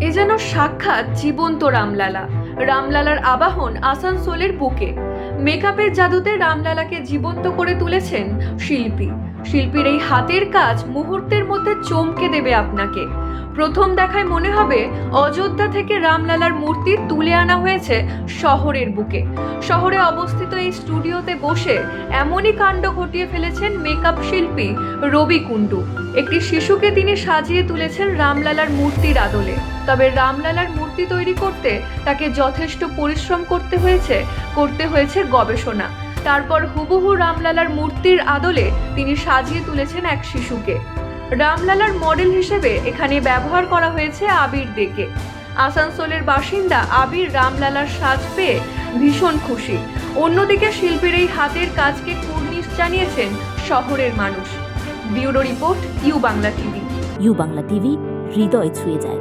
এ যেন সাক্ষাৎ জীবন্ত রামলালা। রামলালার আবাহন আসানসোলের বুকে। মেকআপের জাদুতে রামলালাকে জীবন্ত করে তুলেছেন শিল্পী। শিল্পীর এই হাতের কাজ মুহূর্তের মধ্যে চমকে দেবে আপনাকে। প্রথম দেখায় মনে হবে অযোধ্যা থেকে রামলালার মূর্তি তুলে আনা হয়েছে শহরের বুকে। শহরে অবস্থিত এই স্টুডিওতে বসে এমনই কাণ্ড ঘটিয়ে ফেলেছেন মেকআপ শিল্পী রবি কুণ্ডু। একটি শিশুকে তিনি সাজিয়ে তুলেছেন রামলালার মূর্তির আদলে। তবে রামলালার মূর্তি তৈরি করতে তাকে যথেষ্ট পরিশ্রম করতে হয়েছে করতে হয়েছে গবেষণা। তারপর হুবহু রামলালার মূর্তির আদলে তিনি সাজিয়ে তুলেছেন এক শিশুকে। রামলালার মডেল হিসেবে এখানে ব্যবহার করা হয়েছে আবির ডেকে। আসানসোলের বাসিন্দা আবির রামলালার সাজ পেয়ে ভীষণ খুশি। অন্যদিকে শিল্পীর এই হাতের কাজকে কুর্নিশ জানিয়েছেন শহরের মানুষ। Bureau report U Bangla TV. U Bangla TV, হৃদয় ছুঁয়ে যায়।